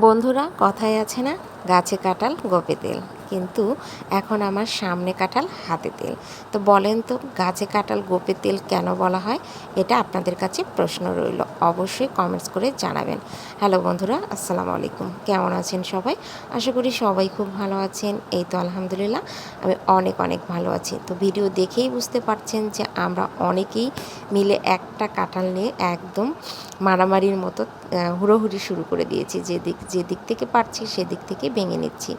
বন্ধুরা কথায় আছে না? গাছে কাঁঠাল, গোপে তেল। কিন্তু এখন আমার সামনে কাঁঠাল, হাতে তেল। তো বলেন তো, গাছে কাঁঠাল, গোপে তেল কেন বলা হয়? এটা আপনাদের কাছে প্রশ্ন রইল। অবশ্যই কমেন্টস করে জানাবেন। হ্যালো বন্ধুরা, আসসালামু আলাইকুম। কেমন আছেন সবাই? আশা করি সবাই খুব ভালো আছেন। এই তো আলহামদুলিল্লাহ, আমি অনেক অনেক ভালো আছি। তো ভিডিও দেখেই বুঝতে পারছেন যে আমরা অনেকেই মিলে একটা কাঁঠাল নিয়ে একদম মারামারির মতো হুড়োহুড়ি শুরু করে দিয়েছি। যে দিক যে দিক থেকে পারছি, সেদিক থেকে ভেঙে নিচ্ছি।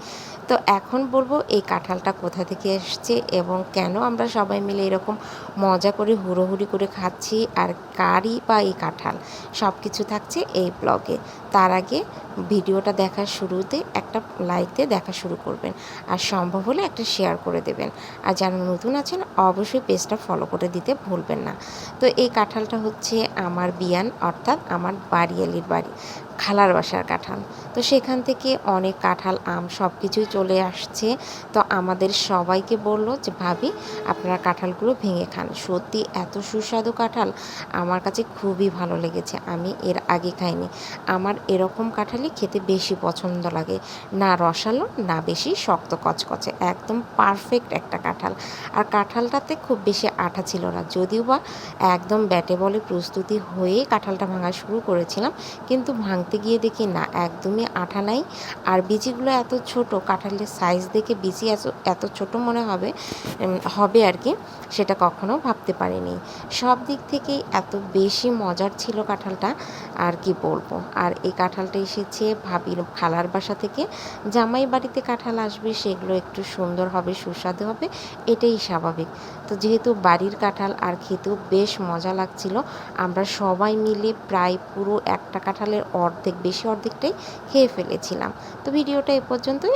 তো এখন বলব, এই কাঁঠালটা কোথা থেকে এসছে এবং কেন আমরা সবাই মিলে এরকম মজা করে হুড়োহুড়ি করে খাচ্ছি আর কারই বা এই কাঁঠাল? সব কিছু থাকছে এই ব্লগে। তার আগে ভিডিওটা দেখার শুরুতে একটা লাইক দিয়ে দেখা শুরু করবেন। আর সম্ভব হলে একটা শেয়ার করে দেবেন। আর যারা নতুন আছেন, অবশ্যই পেজটা ফলো করে দিতে ভুলবেন না। তো এই কাঁঠালটা হচ্ছে আমার বিয়ান, অর্থাৎ আমার বাড়িয়ালির বাড়ি। খালার বাসার কাঁঠাল। তো সেখান থেকে অনেক কাঁঠাল, আম সব কিছুই চলে আসছে। তো আমাদের সবাইকে বলল যে, ভাবি, আপনারা কাঁঠালগুলো ভেঙে খান। সত্যি এত সুস্বাদু কাঁঠাল। আমার কাছে খুবই ভালো লেগেছে। আমি এর আগে খাইনি। আমার এরকম কাঁঠালই খেতে বেশি পছন্দ লাগে। না রসালো, না বেশি শক্ত কচকচে। একদম পারফেক্ট একটা কাঁঠাল। আর কাঁঠালটাতে খুব বেশি আঠা ছিল না। যদিও বা একদম ব্যাটে বলে প্রস্তুতি হয়ে কাঁঠালটা ভাঙা শুরু করেছিলাম, কিন্তু ভাঙতে গিয়ে দেখি, না, একদমই আঠা নাই। আর বিচিগুলো এত ছোট, কাঁঠালের সাইজ দেখে বিচি এত ছোট মনে হবে হবে আর কি, সেটা কখনো ভাবতে পারিনি। সব দিক থেকেই এত বেশি মজার ছিল কাঁঠালটা, আর কি বলব? আর এই কাঁঠালটা এসেছে ভাবির খালার বাসা থেকে। জামাই বাড়িতে কাঁঠাল আসবে, সেগুলো একটু সুন্দর হবে, সুস্বাদু হবে, এটাই স্বাভাবিক। তো যেহেতু বাড়ির কাঁঠাল আর খেতেও বেশ মজা লাগছিল, আমরা সবাই মিলে প্রায় পুরো একটা কাঁঠালের অর্ধেক বেশি অর্ধেকটাই খেয়ে ফেলেছিলাম। তো ভিডিওটা এ পর্যন্তই।